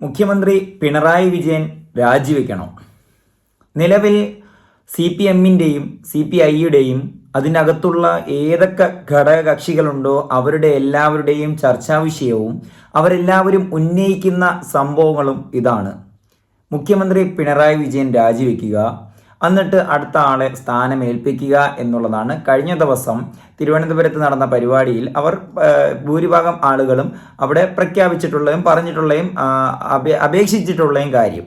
മുഖ്യമന്ത്രി പിണറായി വിജയൻ രാജിവെക്കണോ. നിലവിൽ സി പി എമ്മിന്റെയും സി പി ഐയുടെയും അതിനകത്തുള്ള ഏതൊക്കെ ഘടകകക്ഷികളുണ്ടോ അവരുടെ എല്ലാവരുടെയും ചർച്ചാ വിഷയവും അവരെല്ലാവരും ഉന്നയിക്കുന്ന സംഭവങ്ങളും ഇതാണ്. മുഖ്യമന്ത്രി പിണറായി വിജയൻ രാജിവെക്കുക എന്നിട്ട് അടുത്ത ആളെ സ്ഥാനമേൽപ്പിക്കുക എന്നുള്ളതാണ്. കഴിഞ്ഞ ദിവസം തിരുവനന്തപുരത്ത് നടന്ന പരിപാടിയിൽ അവർ ഭൂരിഭാഗം ആളുകളും അവിടെ പ്രഖ്യാപിച്ചിട്ടുള്ളതും പറഞ്ഞിട്ടുള്ളതും അപേക്ഷിച്ചിട്ടുള്ളതും കാര്യം.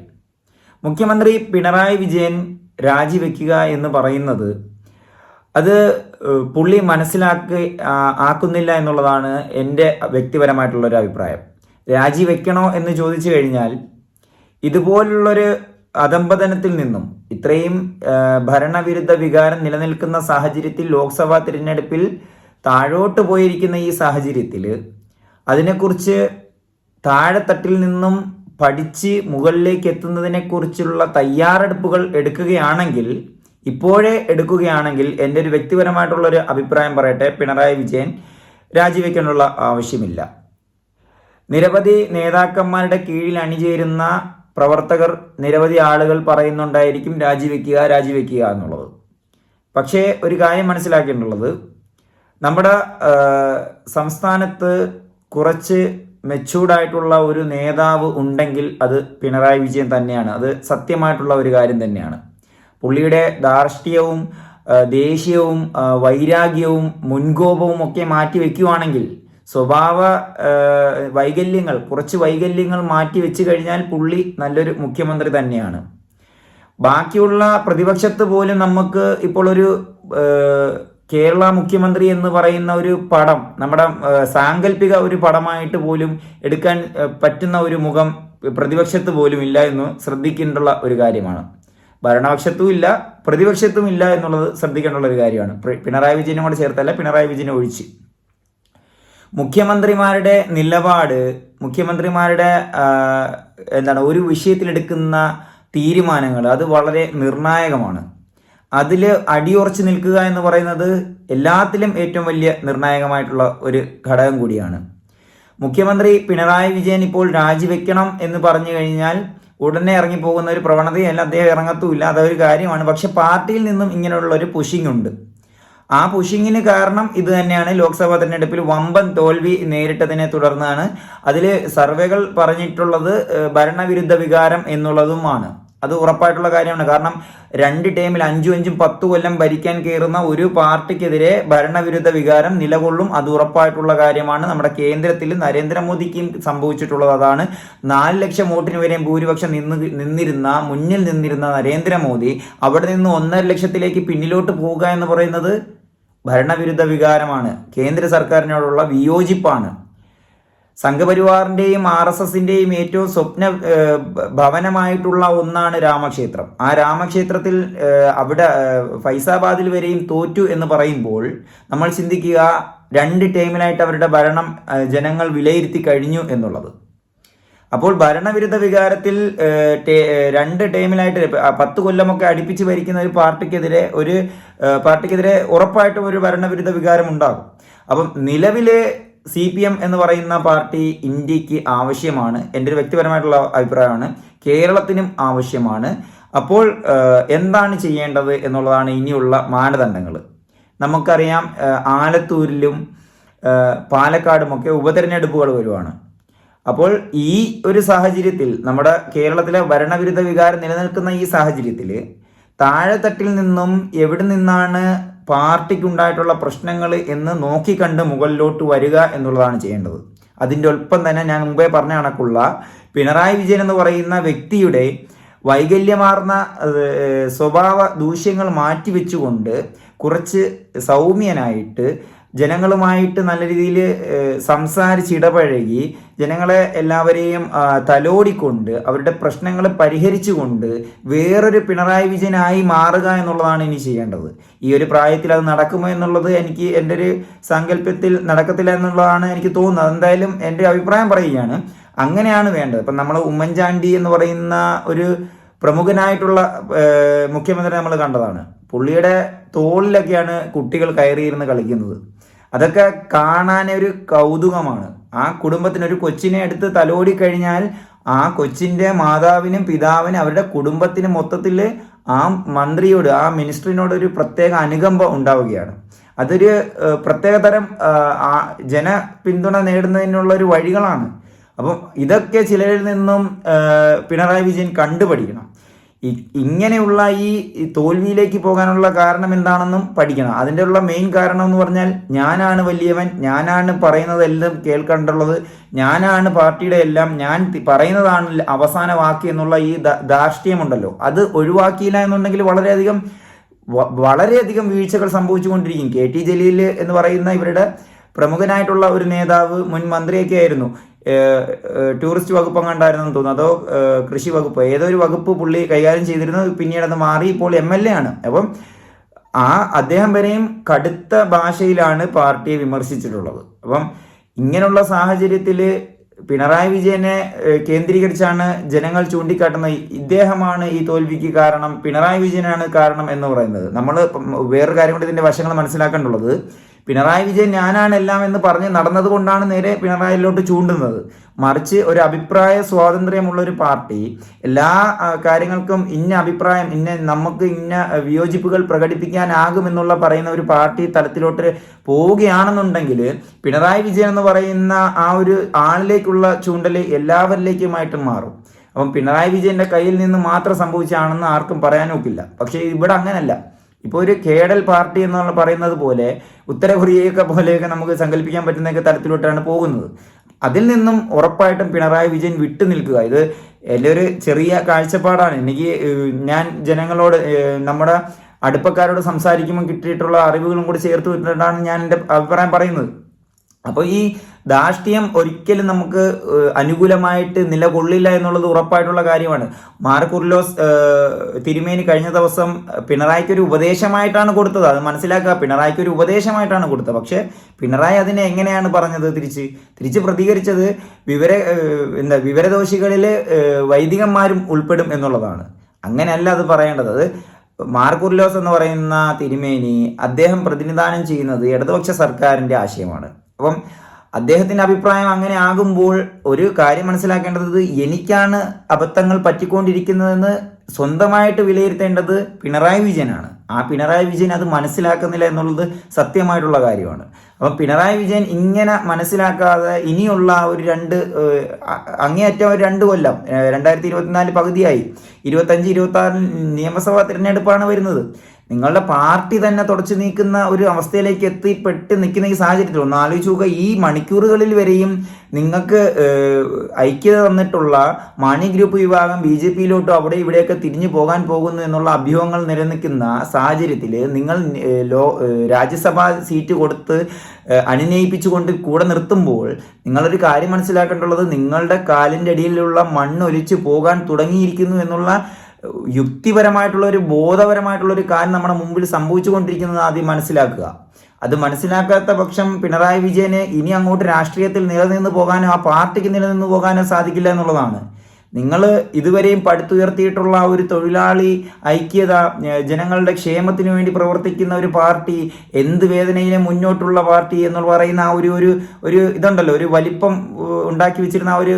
മുഖ്യമന്ത്രി പിണറായി വിജയൻ രാജിവെക്കുക എന്ന് പറയുന്നത് അത് പുള്ളി മനസ്സിലാക്കി ആക്കുന്നില്ല എന്നുള്ളതാണ് എന്റെ വ്യക്തിപരമായിട്ടുള്ളൊരു അഭിപ്രായം. രാജിവെക്കണോ എന്ന് ചോദിച്ചു കഴിഞ്ഞാൽ ഇതുപോലുള്ളൊരു അധംപതനത്തിൽ നിന്നും ഇത്രയും ഭരണവിരുദ്ധ വികാരം നിലനിൽക്കുന്ന സാഹചര്യത്തിൽ ലോക്സഭാ തിരഞ്ഞെടുപ്പിൽ താഴോട്ട് പോയിരിക്കുന്ന ഈ സാഹചര്യത്തിൽ അതിനെക്കുറിച്ച് താഴെത്തട്ടിൽ നിന്നും പഠിച്ച് മുകളിലേക്ക് എത്തുന്നതിനെക്കുറിച്ചുള്ള തയ്യാറെടുപ്പുകൾ എടുക്കുകയാണെങ്കിൽ ഇപ്പോഴേ എടുക്കുകയാണെങ്കിൽ എന്റെ ഒരു വ്യക്തിപരമായിട്ടുള്ള ഒരു അഭിപ്രായം പറയട്ടെ പിണറായി വിജയൻ രാജിവെക്കാനുള്ള ആവശ്യമില്ല. നിരവധി നേതാക്കന്മാരുടെ കീഴിൽ അണിചേരുന്ന പ്രവർത്തകർ നിരവധി ആളുകൾ പറയുന്നുണ്ടായിരിക്കും രാജിവെക്കുക രാജിവെക്കുക എന്നുള്ളത്. പക്ഷേ ഒരു കാര്യം മനസ്സിലാക്കേണ്ടുള്ളത് നമ്മുടെ സംസ്ഥാനത്ത് കുറച്ച് മെച്ചൂർഡായിട്ടുള്ള ഒരു നേതാവ് ഉണ്ടെങ്കിൽ അത് പിണറായി വിജയൻ തന്നെയാണ്. അത് സത്യമായിട്ടുള്ള ഒരു കാര്യം തന്നെയാണ്. പുള്ളിയുടെ ധാർഷ്ട്യവും ദേഷ്യവും വൈരാഗ്യവും മുൻകോപവും ഒക്കെ മാറ്റി വെക്കുവാണെങ്കിൽ സ്വഭാവ വൈകല്യങ്ങൾ കുറച്ച് വൈകല്യങ്ങൾ മാറ്റി വെച്ച് കഴിഞ്ഞാൽ പുള്ളി നല്ലൊരു മുഖ്യമന്ത്രി തന്നെയാണ്. ബാക്കിയുള്ള പ്രതിപക്ഷത്ത് പോലും നമുക്ക് ഇപ്പോൾ ഒരു കേരള മുഖ്യമന്ത്രി എന്ന് പറയുന്ന ഒരു പടം നമ്മുടെ സാങ്കല്പിക ഒരു പടമായിട്ട് പോലും എടുക്കാൻ പറ്റുന്ന ഒരു മുഖം പ്രതിപക്ഷത്ത് പോലും ഇല്ല എന്ന് ശ്രദ്ധിക്കേണ്ടുള്ള ഒരു കാര്യമാണ്. ഭരണപക്ഷത്തും ഇല്ല പ്രതിപക്ഷത്തും ഇല്ല എന്നുള്ളത് ശ്രദ്ധിക്കേണ്ടുള്ള ഒരു കാര്യമാണ്. പിണറായി വിജയനും കൂടെ ചേർത്തല്ല പിണറായി വിജയനെ ഒഴിച്ച്. മുഖ്യമന്ത്രിമാരുടെ നിലപാട് മുഖ്യമന്ത്രിമാരുടെ എന്താണ് ഒരു വിഷയത്തിലെടുക്കുന്ന തീരുമാനങ്ങൾ അത് വളരെ നിർണായകമാണ്. അതിൽ അടിയുറച്ച് നിൽക്കുക എന്ന് പറയുന്നത് എല്ലാത്തിലും ഏറ്റവും വലിയ നിർണായകമായിട്ടുള്ള ഒരു ഘടകം കൂടിയാണ്. മുഖ്യമന്ത്രി പിണറായി വിജയൻ ഇപ്പോൾ രാജിവെക്കണം എന്ന് പറഞ്ഞു കഴിഞ്ഞാൽ ഉടനെ ഇറങ്ങിപ്പോകുന്ന ഒരു പ്രവണതയല്ല അദ്ദേഹം ഇറങ്ങത്തുമില്ല അതൊരു കാര്യമാണ്. പക്ഷെ പാർട്ടിയിൽ നിന്നും ഇങ്ങനെയുള്ള ഒരു പുഷിംഗ് ഉണ്ട്. ആ പുഷിങ്ങിന് കാരണം ഇത് തന്നെയാണ്. ലോക്സഭാ തെരഞ്ഞെടുപ്പിൽ വമ്പൻ തോൽവി നേരിട്ടതിനെ തുടർന്നാണ്. അതിൽ സർവേകൾ പറഞ്ഞിട്ടുള്ളത് ഭരണവിരുദ്ധ വികാരം എന്നുള്ളതുമാണ്. അത് ഉറപ്പായിട്ടുള്ള കാര്യമാണ്. കാരണം രണ്ട് ടൈമിൽ അഞ്ചും അഞ്ചും പത്തു കൊല്ലം ഭരിക്കാൻ കയറുന്ന ഒരു പാർട്ടിക്കെതിരെ ഭരണവിരുദ്ധ വികാരം നിലകൊള്ളും. അത് ഉറപ്പായിട്ടുള്ള കാര്യമാണ്. നമ്മുടെ കേന്ദ്രത്തിൽ നരേന്ദ്രമോദിക്കും സംഭവിച്ചിട്ടുള്ളത് അതാണ്. നാല് ലക്ഷം വോട്ടിന് വരെയും ഭൂരിപക്ഷം നിന്ന് നിന്നിരുന്ന മുന്നിൽ നിന്നിരുന്ന നരേന്ദ്രമോദി അവിടെ നിന്ന് ഒന്നര ലക്ഷത്തിലേക്ക് പിന്നിലോട്ട് പോവുക എന്ന് പറയുന്നത് ഭരണവിരുദ്ധ വികാരമാണ്. കേന്ദ്ര സർക്കാരിനോടുള്ള വിയോജിപ്പാണ്. സംഘപരിവാറിന്റെയും ആർ എസ് എസിന്റെയും ഏറ്റവും സ്വപ്ന ഭവനമായിട്ടുള്ള ഒന്നാണ് രാമക്ഷേത്രം. ആ രാമക്ഷേത്രത്തിൽ അവിടെ ഫൈസാബാദിൽ വരെയും തോറ്റു എന്ന് പറയുമ്പോൾ നമ്മൾ ചിന്തിക്കുക രണ്ട് ടൈമിലായിട്ട് അവരുടെ ഭരണം ജനങ്ങൾ വിലയിരുത്തി കഴിഞ്ഞു എന്നുള്ളത്. അപ്പോൾ ഭരണവിരുദ്ധ വികാരത്തിൽ രണ്ട് ടൈമിലായിട്ട് പത്ത് കൊല്ലമൊക്കെ അടുപ്പിച്ച് ഭരിക്കുന്ന ഒരു പാർട്ടിക്കെതിരെ ഒരു പാർട്ടിക്കെതിരെ ഉറപ്പായിട്ടും ഒരു ഭരണവിരുദ്ധ വികാരം ഉണ്ടാകും. അപ്പം നിലവിലെ സി പി എം എന്ന് പറയുന്ന പാർട്ടി ഇന്ത്യയ്ക്ക് ആവശ്യമാണ്. എന്റെ ഒരു വ്യക്തിപരമായിട്ടുള്ള അഭിപ്രായമാണ്. കേരളത്തിനും ആവശ്യമാണ്. അപ്പോൾ എന്താണ് ചെയ്യേണ്ടത് എന്നുള്ളതാണ് ഇനിയുള്ള മാനദണ്ഡങ്ങൾ നമുക്കറിയാം ആലത്തൂരിലും പാലക്കാടുമൊക്കെ ഉപതെരഞ്ഞെടുപ്പുകൾ വരുവാണ്. അപ്പോൾ ഈ ഒരു സാഹചര്യത്തിൽ നമ്മുടെ കേരളത്തിലെ ഭരണവിരുദ്ധ വികാരം നിലനിൽക്കുന്ന ഈ സാഹചര്യത്തിൽ താഴെത്തട്ടിൽ നിന്നും എവിടെ നിന്നാണ് പാർട്ടിക്കുണ്ടായിട്ടുള്ള പ്രശ്നങ്ങൾ എന്ന് നോക്കിക്കണ്ട് മുകളിലോട്ട് വരിക എന്നുള്ളതാണ് ചെയ്യേണ്ടത്. അതിന്റെ ഒപ്പം തന്നെ ഞാൻ മുമ്പേ പറഞ്ഞ കണക്കുള്ള പിണറായി വിജയൻ എന്ന് പറയുന്ന വ്യക്തിയുടെ വൈകല്യമാർന്ന സ്വഭാവ ദൂഷ്യങ്ങൾ മാറ്റിവെച്ചുകൊണ്ട് കുറച്ച് സൗമ്യനായിട്ട് ജനങ്ങളുമായിട്ട് നല്ല രീതിയിൽ സംസാരിച്ചിടപഴകി ജനങ്ങളെ എല്ലാവരെയും തലോടിക്കൊണ്ട് അവരുടെ പ്രശ്നങ്ങൾ പരിഹരിച്ചുകൊണ്ട് വേറൊരു പിണറായി വിജയനായി മാറുക എന്നുള്ളതാണ് ഇനി ചെയ്യേണ്ടത്. ഈ ഒരു പ്രായത്തിൽ അത് നടക്കുമോ എന്നുള്ളത് എനിക്ക് എന്റെ ഒരു സങ്കല്പത്തിൽ നടക്കത്തില്ല എന്നുള്ളതാണ് എനിക്ക് തോന്നുന്നത്. എന്തായാലും എന്റെ അഭിപ്രായം പറയുകയാണ്. അങ്ങനെയാണ് വേണ്ടത്. ഇപ്പം നമ്മൾ ഉമ്മൻചാണ്ടി എന്ന് പറയുന്ന ഒരു പ്രമുഖനായിട്ടുള്ള മുഖ്യമന്ത്രി നമ്മൾ കണ്ടതാണ്. പുള്ളിയുടെ തോളിലൊക്കെയാണ് കുട്ടികൾ കയറിയിരുന്ന് കളിക്കുന്നത്. അതൊക്കെ കാണാൻ ഒരു കൗതുകമാണ്. ആ കുടുംബത്തിന് ഒരു കൊച്ചിനെ എടുത്ത് തലോടി കഴിഞ്ഞാൽ ആ കൊച്ചിന്റെ മാതാവിനും പിതാവിനും അവരുടെ കുടുംബത്തിന് മൊത്തത്തിൽ ആ മന്ത്രിയോട് ആ മിനിസ്റ്ററിനോട് ഒരു പ്രത്യേക അനുകമ്പ ഉണ്ടാവുകയാണ്. അതൊരു പ്രത്യേക പ്രത്യേകതരം ജന പിന്തുണ നേടുന്നതിനുള്ള ഒരു വഴികളാണ്. അപ്പം ഇതൊക്കെ ചിലരിൽ നിന്നും പിണറായി വിജയൻ കണ്ടുപഠിക്കണം. ഇങ്ങനെയുള്ള ഈ തോൽവിയിലേക്ക് പോകാനുള്ള കാരണം എന്താണെന്നും പഠിക്കണം. അതിന്റെ ഉള്ള മെയിൻ കാരണം എന്ന് പറഞ്ഞാൽ ഞാനാണ് വലിയവൻ ഞാനാണ് പറയുന്നതെല്ലാം കേൾക്കേണ്ടുള്ളത് ഞാനാണ് പാർട്ടിയുടെ എല്ലാം ഞാൻ പറയുന്നതാണ് അവസാന വാക്ക് എന്നുള്ള ഈ ധാർഷ്ട്യമുണ്ടല്ലോ. അത് ഒഴിവാക്കിയില്ല എന്നുണ്ടെങ്കിൽ വളരെയധികം വളരെയധികം വീഴ്ചകൾ സംഭവിച്ചുകൊണ്ടിരിക്കും. കെ ടി ജലീൽ എന്ന് പറയുന്ന ഇവരുടെ പ്രമുഖനായിട്ടുള്ള ഒരു നേതാവ് മുൻ മന്ത്രിയൊക്കെ ആയിരുന്നു ടൂറിസ്റ്റ് വകുപ്പ് അങ്ങാണ്ടായിരുന്നെന്ന് തോന്നുന്നു. അതോ കൃഷി വകുപ്പ്? ഏതൊരു വകുപ്പ് പുള്ളി കൈകാര്യം ചെയ്തിരുന്നു പിന്നീട് അത് മാറി ഇപ്പോൾ എം എൽ എ ആണ്. അപ്പം ആ അദ്ദേഹം വരെയും കടുത്ത ഭാഷയിലാണ് പാർട്ടിയെ വിമർശിച്ചിട്ടുള്ളത്. അപ്പം ഇങ്ങനെയുള്ള സാഹചര്യത്തിൽ പിണറായി വിജയനെ കേന്ദ്രീകരിച്ചാണ് ജനങ്ങൾ ചൂണ്ടിക്കാട്ടുന്നത്. ഇദ്ദേഹമാണ് ഈ തോൽവിക്ക് കാരണം പിണറായി വിജയനാണ് കാരണം എന്ന് പറയുന്നത്. നമ്മൾ വേറൊരു കാര്യം കൊണ്ട് ഇതിന്റെ വശങ്ങൾ മനസ്സിലാക്കേണ്ടുള്ളത്. പിണറായി വിജയൻ ഞാനാണ് എല്ലാം എന്ന് പറഞ്ഞ് നടന്നതുകൊണ്ടാണ് നേരെ പിണറായിലോട്ട് ചൂണ്ടുന്നത്. മറിച്ച് ഒരു അഭിപ്രായ സ്വാതന്ത്ര്യമുള്ള ഒരു പാർട്ടി എല്ലാ കാര്യങ്ങൾക്കും ഇന്ന അഭിപ്രായം ഇന്ന നമുക്ക് ഇന്ന വിയോജിപ്പുകൾ പ്രകടിപ്പിക്കാനാകുമെന്നുള്ള പറയുന്ന ഒരു പാർട്ടി തലത്തിലോട്ട് പോവുകയാണെന്നുണ്ടെങ്കിൽ പിണറായി വിജയൻ എന്ന് പറയുന്ന ആ ഒരു ആളിലേക്കുള്ള ചൂണ്ടൽ എല്ലാവരിലേക്കുമായിട്ടും മാറും. അപ്പം പിണറായി വിജയന്റെ കയ്യിൽ നിന്ന് മാത്രം സംഭവിച്ചാണെന്ന് ആർക്കും പറയാനൊക്കില്ല. പക്ഷേ ഇവിടെ അങ്ങനല്ല. ഇപ്പോൾ ഒരു കേഡൽ പാർട്ടി എന്ന് പറയുന്നത് പോലെ ഉത്തര കൊറിയയൊക്കെ പോലെയൊക്കെ നമുക്ക് സങ്കല്പിക്കാൻ പറ്റുന്നൊക്കെ തരത്തിലോട്ടാണ് പോകുന്നത്. അതിൽ നിന്നും ഉറപ്പായിട്ടും പിണറായി വിജയൻ വിട്ടു നിൽക്കുക. ഇത് എന്റെ ഒരു ചെറിയ കാഴ്ചപ്പാടാണ്. എനിക്ക് ഞാൻ ജനങ്ങളോട് നമ്മുടെ അടുപ്പക്കാരോട് സംസാരിക്കുമ്പോൾ കിട്ടിയിട്ടുള്ള അറിവുകളും കൂടി ചേർത്ത് വിട്ടിട്ടാണ് ഞാൻ എന്റെ അഭിപ്രായം പറയുന്നത്. അപ്പോൾ ഈ ധാർഷ്ട്യം ഒരിക്കലും നമുക്ക് അനുകൂലമായിട്ട് നിലകൊള്ളില്ല എന്നുള്ളത് ഉറപ്പായിട്ടുള്ള കാര്യമാണ്. മാർക്കുർലോസ് തിരുമേനി കഴിഞ്ഞ ദിവസം പിണറായിക്ക് ഒരു ഉപദേശമായിട്ടാണ് കൊടുത്തത്. അത് മനസ്സിലാക്കുക. പിണറായിക്ക് ഒരു ഉപദേശമായിട്ടാണ് കൊടുത്തത്. പക്ഷേ പിണറായി അതിനെ എങ്ങനെയാണ് പറഞ്ഞത് തിരിച്ച്? തിരിച്ച് പ്രതികരിച്ചത് വിവര എന്താ വിവരദോഷികളിൽ വൈദികന്മാരും ഉൾപ്പെടും എന്നുള്ളതാണ്. അങ്ങനെയല്ല അത് പറയേണ്ടത്. അത് മാർക്കുർലോസ് എന്ന് പറയുന്ന തിരുമേനി അദ്ദേഹം പ്രതിനിധാനം ചെയ്യുന്നത് ഇടതുപക്ഷ സർക്കാരിന്റെ ആശയമാണ്. അപ്പം അദ്ദേഹത്തിന്റെ അഭിപ്രായം അങ്ങനെ ആകുമ്പോൾ ഒരു കാര്യം മനസ്സിലാക്കേണ്ടത് എനിക്കാണ് അബദ്ധങ്ങൾ പറ്റിക്കൊണ്ടിരിക്കുന്നതെന്ന് സ്വന്തമായിട്ട് വിലയിരുത്തേണ്ടത് പിണറായി വിജയനാണ്. ആ പിണറായി വിജയൻ അത് മനസ്സിലാക്കുന്നില്ല എന്നുള്ളത് സത്യമായിട്ടുള്ള കാര്യമാണ്. അപ്പം പിണറായി വിജയൻ ഇങ്ങനെ മനസ്സിലാക്കാതെ ഇനിയുള്ള ഒരു രണ്ട് അങ്ങേയറ്റം ഒരു രണ്ട് കൊല്ലം രണ്ടായിരത്തി ഇരുപത്തിനാല് പകുതിയായി. ഇരുപത്തഞ്ച് ഇരുപത്തി ആറിൽ നിയമസഭാ തിരഞ്ഞെടുപ്പാണ് വരുന്നത്. നിങ്ങളുടെ പാർട്ടി തന്നെ തുടച്ചു നീക്കുന്ന ഒരു അവസ്ഥയിലേക്ക് എത്തിപ്പെട്ട് നിൽക്കുന്ന ഈ സാഹചര്യത്തിൽ ഒന്ന് ആലോചിച്ച് നോക്കുക. ഈ മണിക്കൂറുകളിൽ വരെയും നിങ്ങൾക്ക് ഐക്യത തന്നിട്ടുള്ള മാണി ഗ്രൂപ്പ് വിഭാഗം ബി ജെ പിയിലോട്ടോ അവിടെ ഇവിടെയൊക്കെ തിരിഞ്ഞു പോകാൻ പോകുന്നു എന്നുള്ള അഭ്യൂഹങ്ങൾ നിലനിൽക്കുന്ന സാഹചര്യത്തിൽ നിങ്ങൾ ലോ രാജ്യസഭാ സീറ്റ് കൊടുത്ത് അനുനയിപ്പിച്ചുകൊണ്ട് കൂടെ നിർത്തുമ്പോൾ നിങ്ങളൊരു കാര്യം മനസ്സിലാക്കേണ്ടുള്ളത് നിങ്ങളുടെ കാലിന്റെ അടിയിലുള്ള മണ്ണ് ഒലിച്ചു പോകാൻ തുടങ്ങിയിരിക്കുന്നു എന്നുള്ള യുക്തിപരമായിട്ടുള്ള ഒരു ബോധപരമായിട്ടുള്ള ഒരു കാര്യം നമ്മുടെ മുമ്പിൽ സംഭവിച്ചുകൊണ്ടിരിക്കുന്നത് ആദ്യം മനസ്സിലാക്കുക. അത് മനസ്സിലാക്കാത്ത പക്ഷം പിണറായി വിജയന് ഇനി അങ്ങോട്ട് രാഷ്ട്രീയത്തിൽ നിലനിന്ന് പോകാനോ ആ പാർട്ടിക്ക് നിലനിന്ന് പോകാനോ സാധിക്കില്ല എന്നുള്ളതാണ്. നിങ്ങൾ ഇതുവരെയും പടുത്തുയർത്തിയിട്ടുള്ള ആ ഒരു തൊഴിലാളി ഐക്യത ജനങ്ങളുടെ ക്ഷേമത്തിന് വേണ്ടി പ്രവർത്തിക്കുന്ന ഒരു പാർട്ടി എന്ത് വേദനയിലും മുന്നോട്ടുള്ള പാർട്ടി എന്ന് പറയുന്ന ആ ഒരു ഒരു ഒരു ഇതുണ്ടല്ലോ ഒരു വലിപ്പം ഉണ്ടാക്കി വെച്ചിരുന്ന ആ ഒരു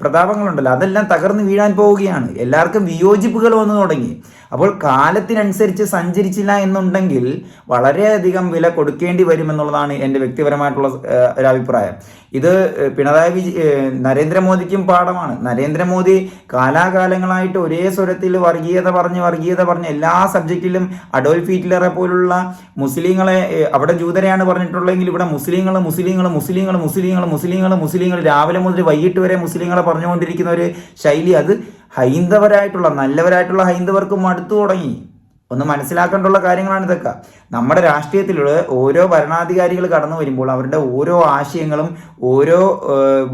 പ്രതാപങ്ങളുണ്ടല്ലോ അതെല്ലാം തകർന്നു വീഴാൻ പോവുകയാണ്. എല്ലാവർക്കും വിയോജിപ്പുകൾ വന്നു തുടങ്ങി. അപ്പോൾ കാലത്തിനനുസരിച്ച് സഞ്ചരിച്ചില്ല എന്നുണ്ടെങ്കിൽ വളരെയധികം വില കൊടുക്കേണ്ടി വരുമെന്നുള്ളതാണ് എന്റെ വ്യക്തിപരമായിട്ടുള്ള ഒരു അഭിപ്രായം. ഇത് പിണറായി വിജയ നരേന്ദ്രമോദിക്കും പാഠമാണ്. നരേന്ദ്രമോദി കാലാകാലങ്ങളായിട്ട് ഒരേ സ്വരത്തിൽ വർഗീയത പറഞ്ഞ് വർഗീയത പറഞ്ഞ് എല്ലാ സബ്ജക്റ്റിലും അഡോൾഫ് ഹിറ്റ്ലറെ പോലുള്ള മുസ്ലിങ്ങളെ അവിടെ ജൂതരെയാണ് പറഞ്ഞിട്ടുള്ളതെങ്കിൽ ഇവിടെ മുസ്ലിങ്ങൾ മുസ്ലിങ്ങൾ മുസ്ലിങ്ങൾ മുസ്ലിങ്ങൾ മുസ്ലിങ്ങൾ മുസ്ലിങ്ങൾ രാവിലെ മുതൽ വൈകിട്ട് വരെ മുസ്ലിങ്ങളെ പറഞ്ഞുകൊണ്ടിരിക്കുന്ന ഒരു ശൈലി. അത് ഹൈന്ദവരായിട്ടുള്ള നല്ലവരായിട്ടുള്ള ഹൈന്ദവർക്കും അടുത്തു തുടങ്ങി. ഒന്ന് മനസ്സിലാക്കേണ്ടുള്ള കാര്യങ്ങളാണ് ഇതൊക്കെ. നമ്മുടെ രാഷ്ട്രീയത്തിലുള്ള ഓരോ ഭരണാധികാരികൾ കടന്നു വരുമ്പോൾ അവരുടെ ഓരോ ആശയങ്ങളും ഓരോ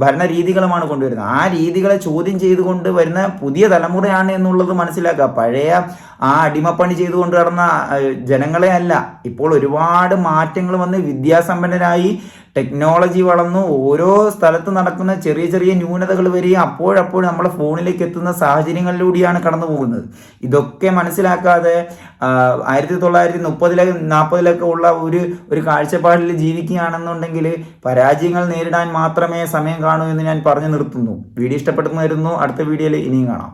ഭരണരീതികളുമാണ് കൊണ്ടുവരുന്നത്. ആ രീതികളെ ചോദ്യം ചെയ്തുകൊണ്ട് വരുന്ന പുതിയ തലമുറയാണ് എന്നുള്ളത് മനസ്സിലാക്കുക. പഴയ ആ അടിമപ്പണി ചെയ്തുകൊണ്ട് കടന്ന ജനങ്ങളെ അല്ല. ഇപ്പോൾ ഒരുപാട് മാറ്റങ്ങൾ വന്ന് വിദ്യാസമ്പന്നരായി ടെക്നോളജി വളർന്നു ഓരോ സ്ഥലത്ത് നടക്കുന്ന ചെറിയ ചെറിയ ന്യൂനതകൾ വരികയും അപ്പോഴപ്പോൾ നമ്മളെ ഫോണിലേക്ക് എത്തുന്ന സാഹചര്യങ്ങളിലൂടെയാണ് കടന്നു പോകുന്നത്. ഇതൊക്കെ മനസ്സിലാക്കാതെ ആയിരത്തി തൊള്ളായിരത്തി മുപ്പതിലെ നാൽപ്പതിലൊക്കെ ഉള്ള ഒരു ഒരു കാഴ്ചപ്പാടിൽ ജീവിക്കുകയാണെന്നുണ്ടെങ്കിൽ പരാജയങ്ങൾ നേരിടാൻ മാത്രമേ സമയം കാണൂ എന്ന് ഞാൻ പറഞ്ഞു നിർത്തുന്നു. വീഡിയോ ഇഷ്ടപ്പെടുന്നു അടുത്ത വീഡിയോയിൽ ഇനിയും കാണാം.